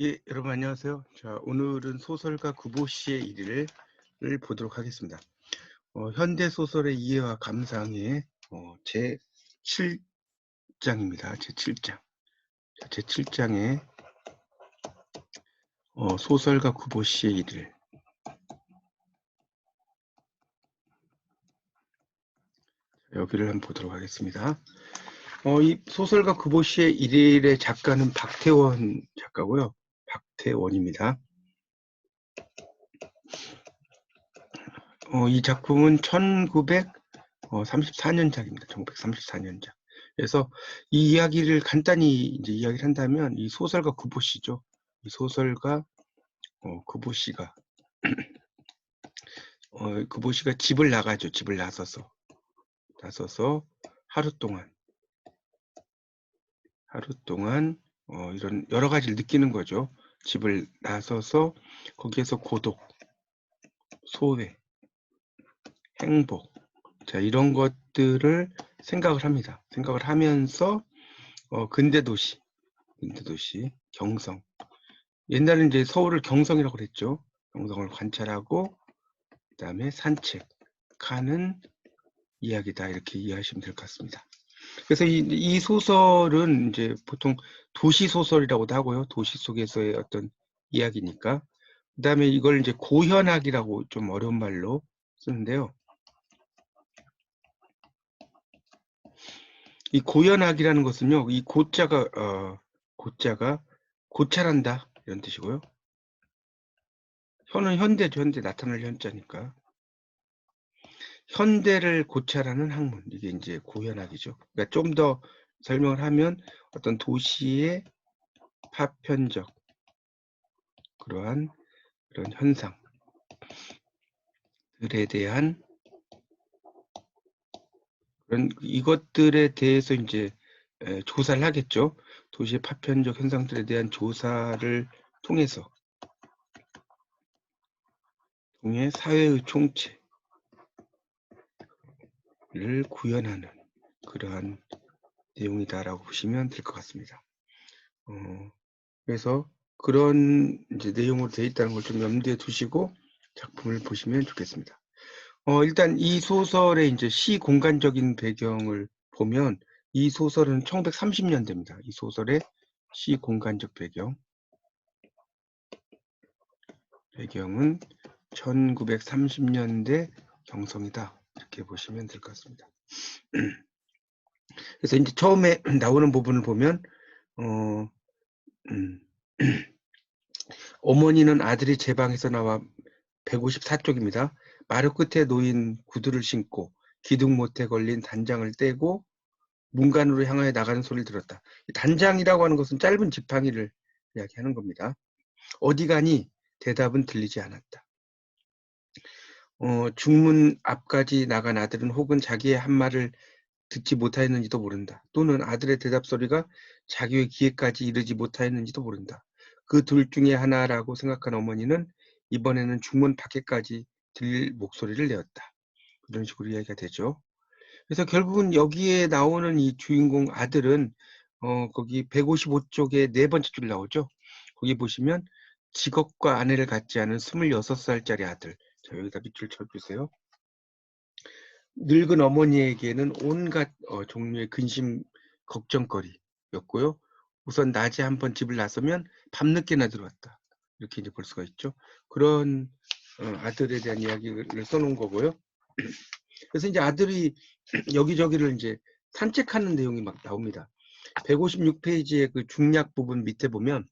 예, 여러분 안녕하세요. 자, 오늘은 소설가 구보 씨의 일을 보도록 하겠습니다. 어, 현대 소설의 이해와 감상의 어, 제 7장입니다. 제 7장. 자, 제 7장에 어, 소설가 구보 씨의 일을 여기를 한번 보도록 하겠습니다. 어, 이 소설가 구보 씨의 일일의 작가는 박태원 작가고요. 박태원입니다. 어, 이 작품은 1934년작입니다. 1934년작. 그래서 이 이야기를 간단히 이제 이야기를 한다면 이 소설가 구보 씨죠. 이 소설가 어, 구보 씨가 어, 구보 씨가 집을 나가죠. 집을 나서서 나서서 하루 동안 하루 동안 어, 이런 여러 가지를 느끼는 거죠. 집을 나서서 거기에서 고독, 소외, 행복, 자 이런 것들을 생각을 합니다. 생각을 하면서 어, 근대 도시, 근대 도시, 경성. 옛날에 이제 서울을 경성이라고 그랬죠. 경성을 관찰하고 그다음에 산책하는 이야기다 이렇게 이해하시면 될 것 같습니다. 그래서 이, 이 소설은 이제 보통 도시 소설이라고도 하고요. 도시 속에서의 어떤 이야기니까. 그 다음에 이걸 이제 고현학이라고 좀 어려운 말로 쓰는데요. 이 고현학이라는 것은요, 이 고자가, 어, 고자가 고찰한다. 이런 뜻이고요. 현은 현대죠. 현대 나타날 현자니까. 현대를 고찰하는 학문 이게 이제 고현학이죠. 그러니까 좀 더 설명을 하면 어떤 도시의 파편적 그러한 그런 현상들에 대한 그런 이것들에 대해서 이제 조사를 하겠죠. 도시의 파편적 현상들에 대한 조사를 통해서 통해 사회의 총체 를 구현하는 그러한 내용이다라고 보시면 될 것 같습니다. 어, 그래서 그런 이제 내용으로 되어 있다는 걸 좀 염두에 두시고 작품을 보시면 좋겠습니다. 어, 일단 이 소설의 이제 시 공간적인 배경을 보면 이 소설은 1930년대입니다. 이 소설의 시 공간적 배경. 배경은 1930년대 경성이다. 이렇게 보시면 될 것 같습니다. 그래서 이제 처음에 나오는 부분을 보면 어, 음, 어머니는 아들이 제 방에서 나와 154쪽입니다. 마루 끝에 놓인 구두를 신고 기둥 못에 걸린 단장을 떼고 문간으로 향하여 나가는 소리를 들었다. 단장이라고 하는 것은 짧은 지팡이를 이야기하는 겁니다. 어디 가니 대답은 들리지 않았다. 어, 중문 앞까지 나간 아들은 혹은 자기의 한 말을 듣지 못하였는지도 모른다. 또는 아들의 대답 소리가 자기의 귀에까지 이르지 못하였는지도 모른다. 그 둘 중에 하나라고 생각한 어머니는 이번에는 중문 밖에까지 들릴 목소리를 내었다. 이런 식으로 이야기가 되죠. 그래서 결국은 여기에 나오는 이 주인공 아들은 어, 거기 155쪽에 네 번째 줄 나오죠. 거기 보시면 직업과 아내를 갖지 않은 26살짜리 아들. 자, 여기다 밑줄 쳐주세요. 늙은 어머니에게는 온갖 어, 종류의 근심 걱정거리였고요. 우선 낮에 한번 집을 나서면 밤늦게나 들어왔다. 이렇게 이제 볼 수가 있죠. 그런 어, 아들에 대한 이야기를 써놓은 거고요. 그래서 이제 아들이 여기저기를 이제 산책하는 내용이 막 나옵니다. 156페이지의 그 중략 부분 밑에 보면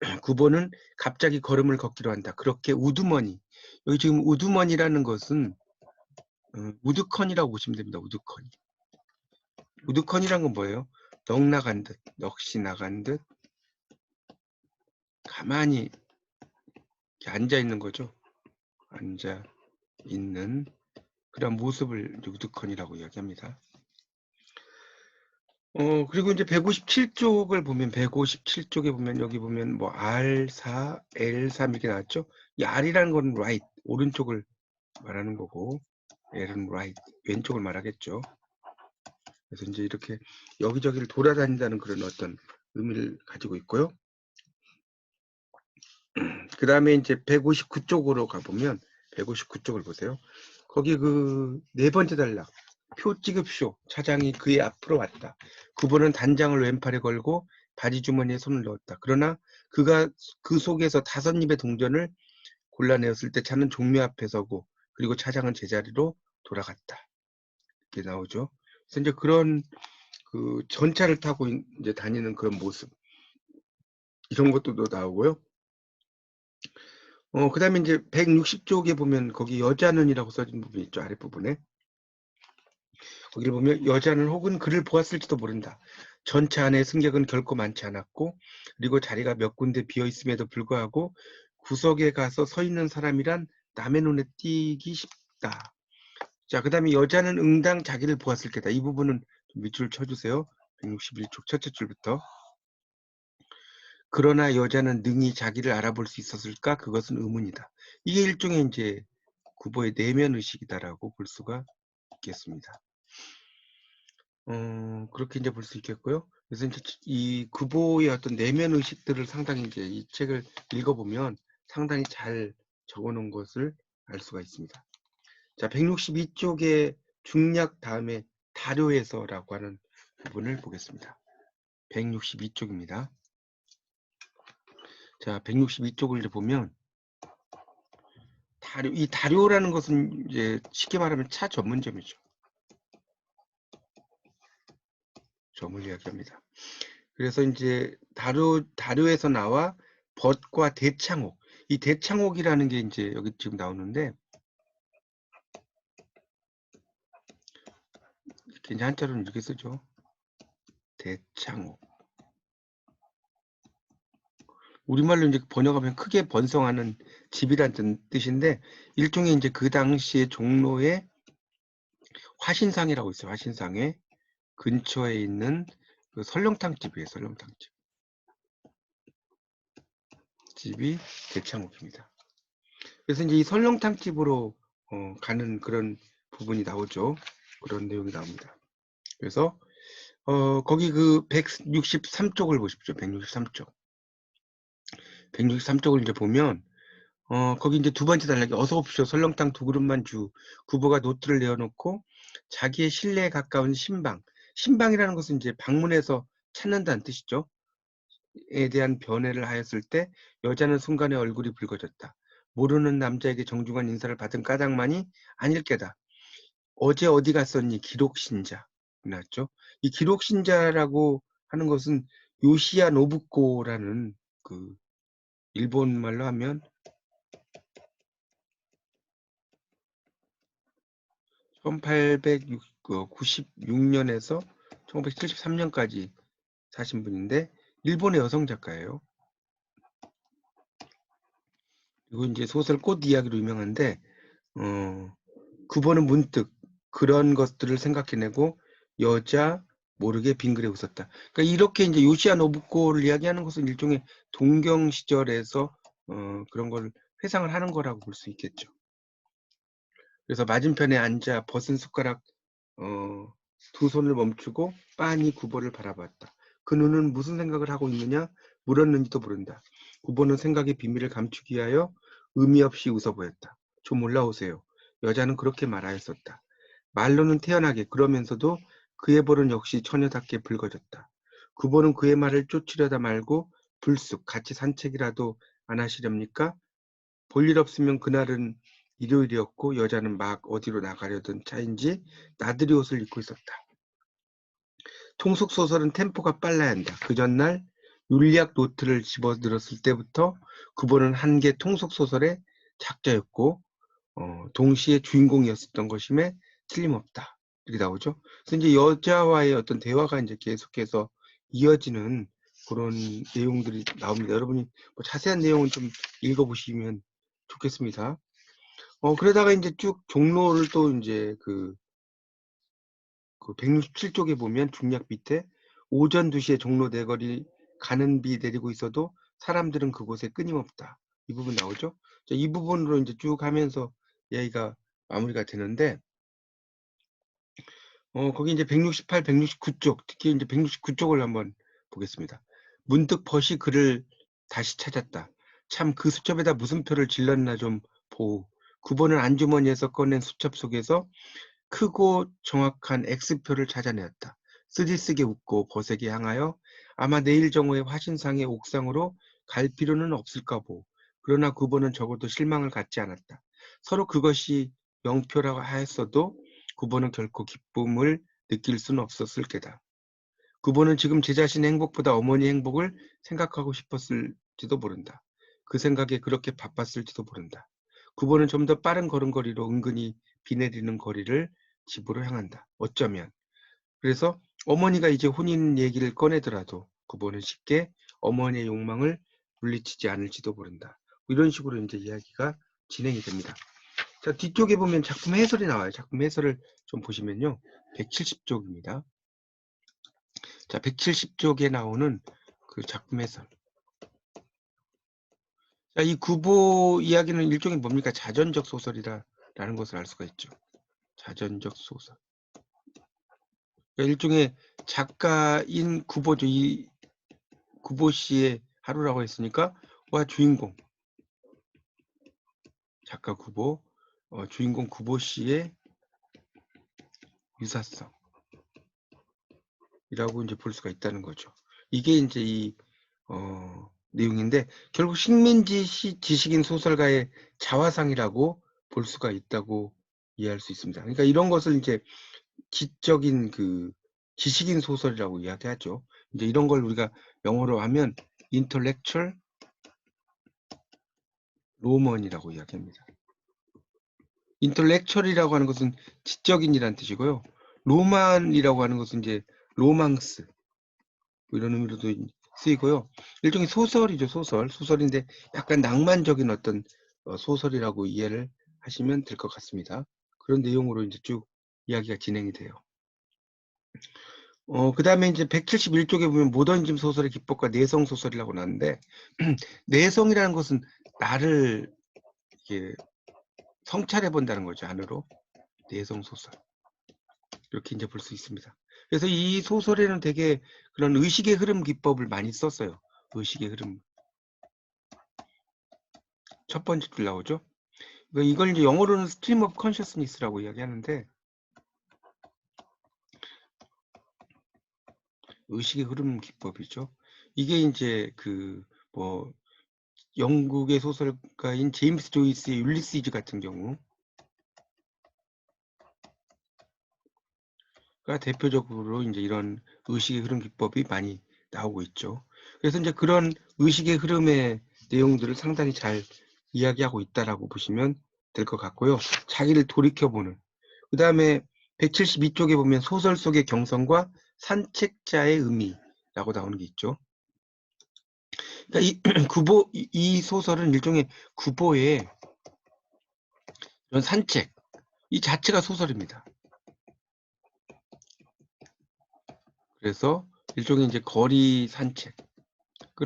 9번은 갑자기 걸음을 걷기로 한다. 그렇게 우두머니. 여기 지금 우두머니라는 것은 어, 우드컨이라고 보시면 됩니다. 우드컨. 우드컨이란 건 뭐예요? 넋 나간 듯, 넋이 나간 듯 가만히 앉아 있는 거죠. 앉아 있는 그런 모습을 우드컨이라고 이야기합니다. 어, 그리고 이제 157쪽을 보면 157쪽에 보면 여기 보면 뭐 R4, L3 이렇게 나왔죠. 이 R이라는 건 right, 오른쪽을 말하는 거고 L은 right, 왼쪽을 말하겠죠. 그래서 이제 이렇게 여기저기를 돌아다닌다는 그런 어떤 의미를 가지고 있고요. 그 다음에 이제 159쪽으로 가보면 159쪽을 보세요. 거기 그 네 번째 단락 표 찍읍쇼 차장이 그의 앞으로 왔다. 구보는 단장을 왼팔에 걸고 바지 주머니에 손을 넣었다. 그러나 그가 그 속에서 다섯 입의 동전을 골라내었을 때 차는 종묘 앞에 서고 그리고 차장은 제자리로 돌아갔다. 이렇게 나오죠. 그래서 이제 그런 그 전차를 타고 이제 다니는 그런 모습 이런 것도 나오고요. 어, 그 다음에 이제 160쪽에 보면 거기 여자는이라고 써진 부분이 있죠. 아랫부분에. 거기를 보면 여자는 혹은 그를 보았을지도 모른다. 전차 안에 승객은 결코 많지 않았고 그리고 자리가 몇 군데 비어 있음에도 불구하고 구석에 가서 서 있는 사람이란 남의 눈에 띄기 쉽다. 자, 그 다음에 여자는 응당 자기를 보았을 게다. 이 부분은 좀 밑줄 쳐주세요. 161쪽 첫째 줄부터. 그러나 여자는 능히 자기를 알아볼 수 있었을까? 그것은 의문이다. 이게 일종의 이제 구보의 내면 의식이다라고 볼 수가 있겠습니다. 어, 그렇게 이제 볼 수 있겠고요. 그래서 이제 이 구보의 어떤 내면 의식들을 상당히 이제 이 책을 읽어보면 상당히 잘 적어놓은 것을 알 수가 있습니다. 자, 162쪽에 중략 다음에 다료에서라고 하는 부분을 보겠습니다. 162쪽입니다. 자, 162쪽을 이제 보면 다료, 이 다료라는 것은 이제 쉽게 말하면 차 전문점이죠. 점을 이야기합니다. 그래서 이제 다료, 다료에서 나와 벗과 대창옥. 이 대창옥이라는 게 이제 여기 지금 나오는데 이렇게 이제 한자로는 이렇게 쓰죠. 대창옥. 우리말로 이제 번역하면 크게 번성하는 집이라는 뜻인데 일종의 이제 그 당시의 종로의 화신상이라고 있어요. 화신상에 근처에 있는 그 설렁탕 집이에요. 설렁탕 집. 집이 대창옥입니다. 그래서 이제 이 설렁탕 집으로 어, 가는 그런 부분이 나오죠. 그런 내용이 나옵니다. 그래서 어, 거기 그 163쪽을 보십시오. 163쪽. 163쪽을 이제 보면 어 거기 이제 두 번째 단락에 어서 오십시오 설렁탕 두 그릇만 주 구보가 노트를 내어놓고 자기의 신뢰에 가까운 신방 신방이라는 것은 이제 방문해서 찾는다는 뜻이죠. 에 대한 변해를 하였을 때 여자는 순간에 얼굴이 붉어졌다. 모르는 남자에게 정중한 인사를 받은 까닭만이 아닐 게다. 어제 어디 갔었니? 기록신자. 나왔죠. 이 기록신자라고 하는 것은 요시야 노부코라는 그 일본 말로 하면 1896년에서 1973년까지 사신 분인데 일본의 여성 작가예요. 그리고 이제 소설 꽃 이야기로 유명한데 어, 그번은 문득 그런 것들을 생각해내고 여자 모르게 빙그레 웃었다. 그러니까 이렇게 이제 요시아 노부코를 이야기하는 것은 일종의 동경 시절에서 어, 그런 걸 회상을 하는 거라고 볼 수 있겠죠. 그래서 맞은편에 앉아 벗은 숟가락 어, 두 손을 멈추고 빤히 구보를 바라봤다. 그 눈은 무슨 생각을 하고 있느냐 물었는지도 모른다. 구보는 생각의 비밀을 감추기 위하여 의미 없이 웃어 보였다. 좀 올라오세요. 여자는 그렇게 말하였었다. 말로는 태연하게 그러면서도 그의 볼은 역시 처녀답게 붉어졌다. 구보는 그의 말을 쫓으려다 말고 불쑥 같이 산책이라도 안 하시렵니까? 볼일 없으면 그날은 일요일이었고 여자는 막 어디로 나가려던 차인지 나들이 옷을 입고 있었다. 통속 소설은 템포가 빨라야 한다. 그 전날 윤리학 노트를 집어들었을 때부터 구보는 한개 통속 소설의 작자였고 어, 동시에 주인공이었었던 것임에 틀림없다. 이렇게 나오죠. 그래서 이제 여자와의 어떤 대화가 이제 계속해서 이어지는 그런 내용들이 나옵니다. 여러분이 뭐 자세한 내용은 좀 읽어보시면 좋겠습니다. 어, 그러다가 이제 쭉 종로를 또 이제 그, 그 167쪽에 보면 중략 밑에 오전 2시에 종로 내거리 가는 비 내리고 있어도 사람들은 그곳에 끊임없다. 이 부분 나오죠? 자, 이 부분으로 이제 쭉 하면서 이야기가 마무리가 되는데, 어, 거기 이제 168, 169쪽, 특히 이제 169쪽을 한번 보겠습니다. 문득 벗이 그를 다시 찾았다. 참 그 수첩에다 무슨 표를 질렀나 좀 보우. 9번은 안주머니에서 꺼낸 수첩 속에서 크고 정확한 X표를 찾아내었다. 쓰디쓰게 웃고 버색에 향하여 아마 내일 정오에 화신상의 옥상으로 갈 필요는 없을까 보. 그러나 9번은 적어도 실망을 갖지 않았다. 서로 그것이 명표라고 하였어도 9번은 결코 기쁨을 느낄 수는 없었을 게다. 9번은 지금 제 자신의 행복보다 어머니 행복을 생각하고 싶었을지도 모른다. 그 생각에 그렇게 바빴을지도 모른다. 9번은 좀 더 빠른 걸음걸이로 은근히 비 내리는 거리를 집으로 향한다. 어쩌면. 그래서 어머니가 이제 혼인 얘기를 꺼내더라도 9번은 쉽게 어머니의 욕망을 물리치지 않을지도 모른다. 이런 식으로 이제 이야기가 진행이 됩니다. 자, 뒤쪽에 보면 작품 해설이 나와요. 작품 해설을 좀 보시면요. 170쪽입니다. 자, 170쪽에 나오는 그 작품 해설. 자, 이 구보 이야기는 일종의 뭡니까? 자전적 소설이라는 것을 알 수가 있죠. 자전적 소설. 그러니까 일종의 작가인 구보죠. 이 구보 씨의 하루라고 했으니까 와 주인공 작가 구보 어, 주인공 구보 씨의 유사성 이라고 이제 볼 수가 있다는 거죠. 이게 이제 이 어, 내용인데 결국 식민지 시 지식인 소설가의 자화상이라고 볼 수가 있다고 이해할 수 있습니다. 그러니까 이런 것을 이제 지적인 그 지식인 소설이라고 이야기하죠. 이제 이런 걸 우리가 영어로 하면 intellectual 로먼이라고 이야기합니다. 인텔렉츄얼이라고 하는 것은 지적인이라는 뜻이고요. 로만이라고 하는 것은 이제 로망스 뭐 이런 의미로도 쓰이고요. 일종의 소설이죠, 소설. 소설인데 약간 낭만적인 어떤 어, 소설이라고 이해를 하시면 될 것 같습니다. 그런 내용으로 이제 쭉 이야기가 진행이 돼요. 어, 그 다음에 이제 171쪽에 보면 모더니즘 소설의 기법과 내성 소설이라고 나왔는데, 내성이라는 것은 나를 이렇게 성찰해 본다는 거죠, 안으로. 내성 소설. 이렇게 이제 볼 수 있습니다. 그래서 이 소설에는 되게 그런 의식의 흐름 기법을 많이 썼어요. 의식의 흐름. 첫 번째 줄 나오죠. 이걸 이제 영어로는 스트림 오브 컨셔스니스라고 이야기하는데 의식의 흐름 기법이죠. 이게 이제 그 뭐 영국의 소설가인 제임스 조이스의 율리시즈 같은 경우 대표적으로 이제 이런 의식의 흐름 기법이 많이 나오고 있죠. 그래서 이제 그런 의식의 흐름의 내용들을 상당히 잘 이야기하고 있다라고 보시면 될 것 같고요. 자기를 돌이켜보는. 그 다음에 172쪽에 보면 소설 속의 경성과 산책자의 의미라고 나오는 게 있죠. 그러니까 이 구보 이 소설은 일종의 구보의 이런 산책 이 자체가 소설입니다. 그래서 일종의 이제 거리 산책을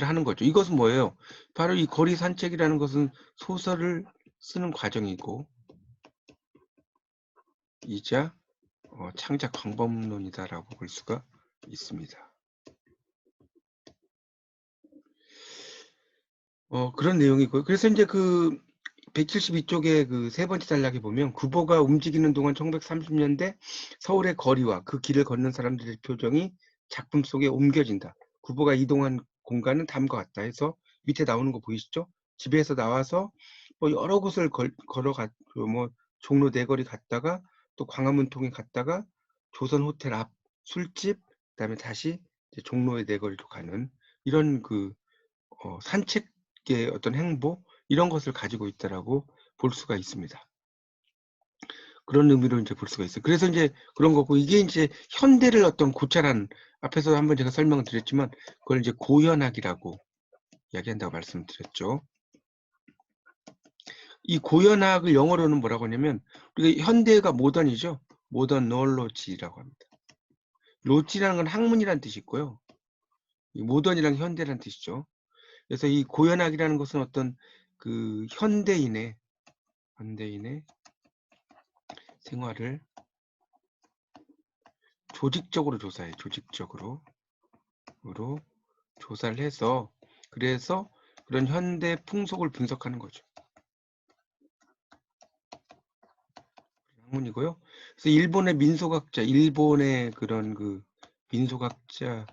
하는 거죠. 이것은 뭐예요? 바로 이 거리 산책이라는 것은 소설을 쓰는 과정이고 이자 어, 창작 방법론이다라고 볼 수가 있습니다. 어, 그런 내용이고요. 그래서 이제 그 172쪽에 그세 번째 단락에 보면 구보가 움직이는 동안 1930년대 서울의 거리와 그 길을 걷는 사람들의 표정이 작품 속에 옮겨진다. 구보가 이동한 공간은 다음과 같다 해서 밑에 나오는 거 보이시죠? 집에서 나와서 뭐 여러 곳을 걸, 걸어가 뭐 종로 내거리 갔다가 또 광화문 통에 갔다가 조선 호텔 앞 술집 그다음에 다시 종로의 내거리로 가는 이런 그 어, 산책의 어떤 행보 이런 것을 가지고 있다라고 볼 수가 있습니다. 그런 의미로 이제 볼 수가 있어요. 그래서 이제 그런 거고 이게 이제 현대를 어떤 고찰한 앞에서 한번 제가 설명을 드렸지만 그걸 이제 고현학이라고 이야기한다고 말씀드렸죠. 이 고현학을 영어로는 뭐라고 하냐면 우리가 현대가 모던이죠. 모던 노로지라고 합니다. 로지라는 건 학문이라는 뜻이 있고요. 모던이랑 현대라는 뜻이죠. 그래서 이 고현학이라는 것은 어떤 그 현대인의 현대인의 생활을 조직적으로 조사해 조직적으로 으로 조사를 해서 그래서 그런 현대 풍속을 분석하는 거죠. 학문이고요. 그래서 일본의 민속학자, 일본의 그런 그 민속학자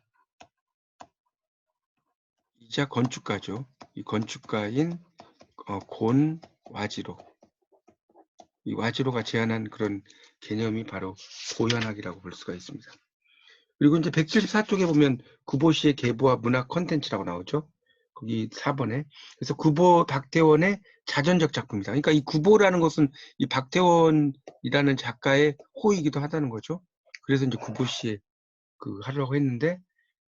이자 건축가죠. 이 건축가인 어, 곤 와지로. 이 와지로가 제안한 그런 개념이 바로 보현학이라고 볼 수가 있습니다. 그리고 이제 174쪽에 보면 구보시의 계보와 문학 컨텐츠라고 나오죠. 거기 4번에. 그래서 구보 박태원의 자전적 작품이다. 그러니까 이 구보라는 것은 이 박태원이라는 작가의 호이기도 하다는 거죠. 그래서 이제 구보시에 그 하려고 했는데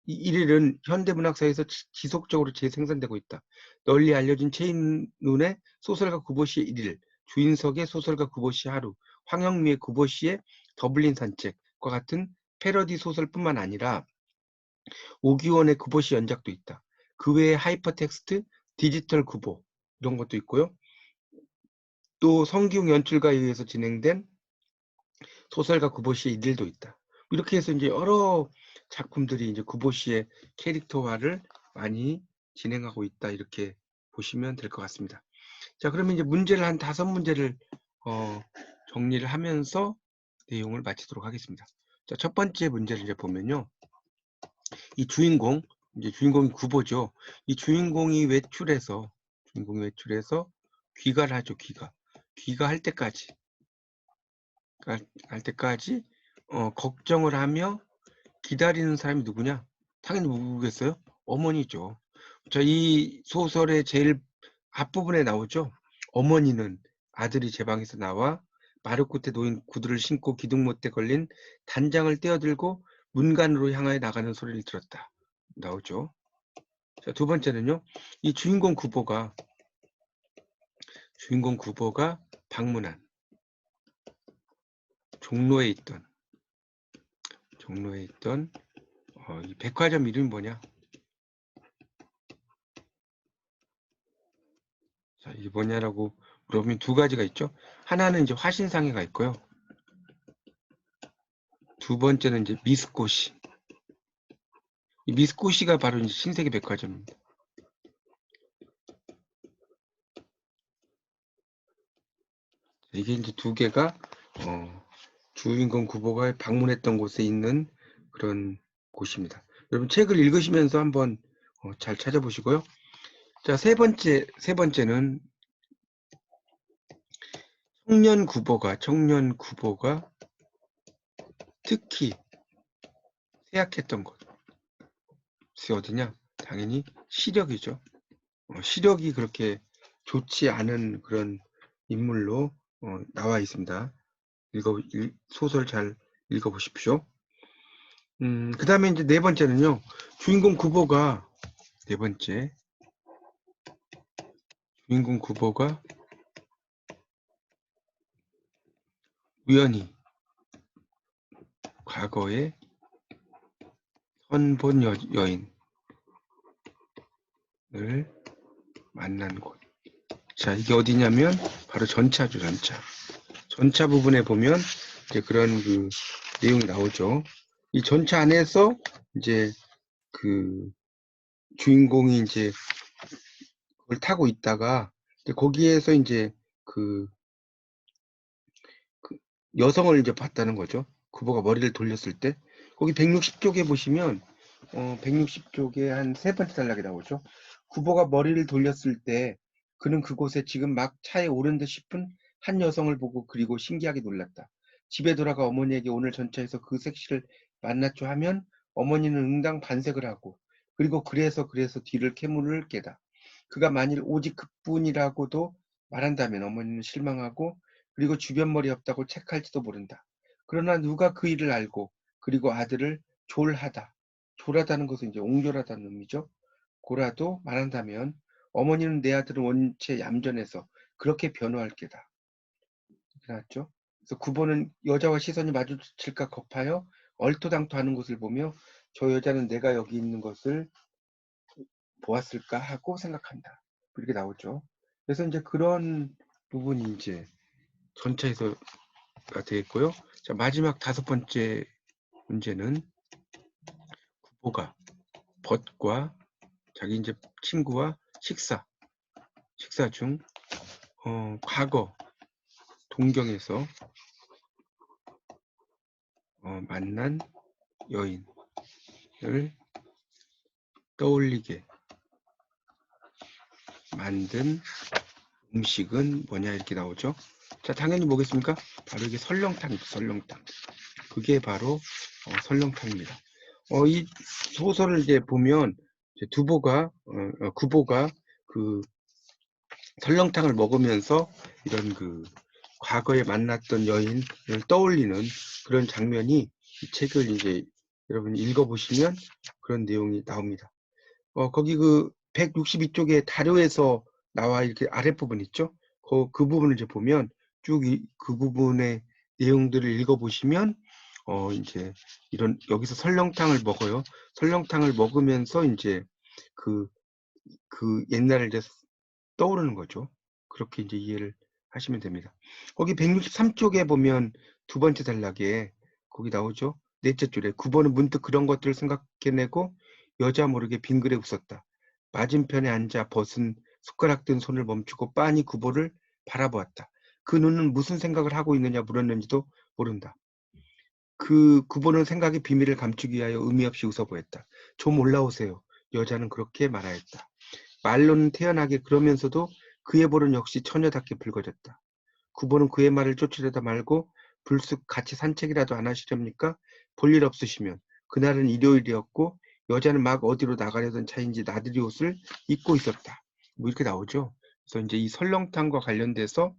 이 일일은 현대문학사에서 지- 지속적으로 재생산되고 있다. 널리 알려진 체인눈의 소설가 구보시의 일일, 주인석의 소설가 구보시의 하루, 황영미의 구보시의 더블린 산책과 같은 패러디 소설뿐만 아니라 오기원의 구보시 연작도 있다. 그 외에 하이퍼텍스트, 디지털 구보 이런 것도 있고요. 또 성기웅 연출가에 의해서 진행된 소설가 구보시의 일일도 있다. 이렇게 해서 이제 여러 작품들이 이제 구보시의 캐릭터화를 많이 진행하고 있다 이렇게 보시면 될 것 같습니다. 자 그러면 이제 문제를 한 다섯 문제를 어, 정리를 하면서 내용을 마치도록 하겠습니다. 자, 첫 번째 문제를 이제 보면요. 이 주인공, 이제 주인공이 구보죠. 이 주인공이 외출해서, 주인공이 외출해서 귀가를 하죠, 귀가. 귀가할 때까지, 할, 할 때까지, 어, 걱정을 하며 기다리는 사람이 누구냐? 당연히 누구겠어요? 어머니죠. 자, 이 소설의 제일 앞부분에 나오죠. 어머니는 아들이 제 방에서 나와 끝에 놓인 구두를 신고 기둥 못대 걸린 단장을 떼어들고 문간으로 향하여 나가는 소리를 들었다. 나오죠. 자, 두 번째는요. 이 주인공 구보가 주인공 구보가 방문한 종로에 있던 종로에 있던 어, 이 백화점 이름이 뭐냐? 자, 이게 뭐냐라고 물어보면 두 가지가 있죠. 하나는 이제 화신상해가 있고요. 두 번째는 이제 미스코시. 이 미스코시가 바로 이제 신세계 백화점입니다. 이게 이제 두 개가 어, 주인공 구보가 방문했던 곳에 있는 그런 곳입니다. 여러분 책을 읽으시면서 한번 어, 잘 찾아보시고요. 자, 세 번째, 세 번째는 청년 구보가, 청년 구보가 특히 세약했던 곳이 어디냐? 당연히 시력이죠. 어, 시력이 그렇게 좋지 않은 그런 인물로 어, 나와 있습니다. 읽어, 읽- 소설 잘 읽어보십시오. 음, 그 다음에 이제 네 번째는요. 주인공 구보가, 네 번째. 주인공 구보가 우연히 과거에 선본 여, 여인을 만난 곳. 자, 이게 어디냐면 바로 전차죠, 전차. 전차 부분에 보면 이제 그런 그 내용이 나오죠. 이 전차 안에서 이제 그 주인공이 이제 그걸 타고 있다가 이제 거기에서 이제 그, 그 여성을 이제 봤다는 거죠. 구보가 머리를 돌렸을 때 거기 160쪽에 보시면 어 160쪽에 한 세 번째 단락이 나오죠. 구보가 머리를 돌렸을 때 그는 그곳에 지금 막 차에 오른 듯 싶은 한 여성을 보고 그리고 신기하게 놀랐다. 집에 돌아가 어머니에게 오늘 전차에서 그 색시를 만났죠 하면 어머니는 응당 반색을 하고 그리고 그래서 그래서 뒤를 캐물을 깨다. 그가 만일 오직 그뿐이라고도 말한다면 어머니는 실망하고 그리고 주변 머리 없다고 책할지도 모른다. 그러나 누가 그 일을 알고 그리고 아들을 졸하다. 졸하다는 것은 이제 옹졸하다는 의미죠. 고라도 말한다면 어머니는 내 아들은 원체 얌전해서 그렇게 변호할 게다. 나왔죠. 그래서 구보는 여자와 시선이 마주칠까 겁하여 얼토당토하는 것을 보며 저 여자는 내가 여기 있는 것을 보았을까 하고 생각한다. 이렇게 나오죠. 그래서 이제 그런 부분이 이제 전체에서가 되겠고요. 자, 마지막 다섯 번째 문제는 구보가 벗과 자기 이제 친구와 식사, 식사 중, 어, 과거, 동경에서 어, 만난 여인을 떠올리게 만든 음식은 뭐냐 이렇게 나오죠. 자, 당연히 뭐겠습니까? 바로 이게 설렁탕이죠. 설렁탕. 그게 바로 어, 설렁탕입니다. 어, 이 소설을 이제 보면 이제 두보가 어, 어, 구보가 그 설렁탕을 먹으면서 이런 그 과거에 만났던 여인을 떠올리는 그런 장면이 이 책을 이제 여러분 읽어보시면 그런 내용이 나옵니다. 어, 거기 그 162쪽에 다료에서 나와 이렇게 아랫부분 있죠? 그, 그 부분을 이제 보면 쭉 그 부분의 내용들을 읽어보시면 어, 이제 이런 여기서 설렁탕을 먹어요. 설렁탕을 먹으면서 이제 그, 그 옛날을 이제 떠오르는 거죠. 그렇게 이제 이해를 하시면 됩니다. 거기 163쪽에 보면 두 번째 단락에 거기 나오죠. 넷째 줄에 9번은 문득 그런 것들을 생각해내고 여자 모르게 빙그레 웃었다. 맞은편에 앉아 벗은 숟가락 든 손을 멈추고 빤히 구보를 바라보았다. 그 눈은 무슨 생각을 하고 있느냐 물었는지도 모른다. 그 구보는 생각의 비밀을 감추기 위하여 의미 없이 웃어 보였다. 좀 올라오세요. 여자는 그렇게 말하였다. 말로는 태연하게 그러면서도 그의 볼은 역시 처녀답게 붉어졌다. 구보는 그의 말을 쫓으려다 말고 불쑥 같이 산책이라도 안 하시렵니까? 볼일 없으시면 그날은 일요일이었고 여자는 막 어디로 나가려던 차인지 나들이 옷을 입고 있었다. 뭐 이렇게 나오죠. 그래서 이제 이 설렁탕과 관련돼서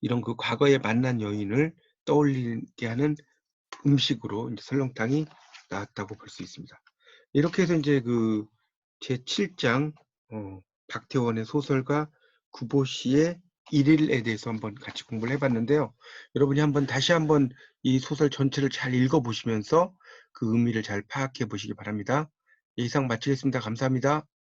이런 그 과거에 만난 여인을 떠올리게 하는 음식으로 이제 설렁탕이 나왔다고 볼 수 있습니다. 이렇게 해서 이제 그 제 7장 어, 박태원의 소설가 구보 씨의 일일에 대해서 한번 같이 공부를 해봤는데요. 여러분이 한번 다시 한번 이 소설 전체를 잘 읽어보시면서 그 의미를 잘 파악해 보시기 바랍니다. 예, 이상 마치겠습니다. 감사합니다.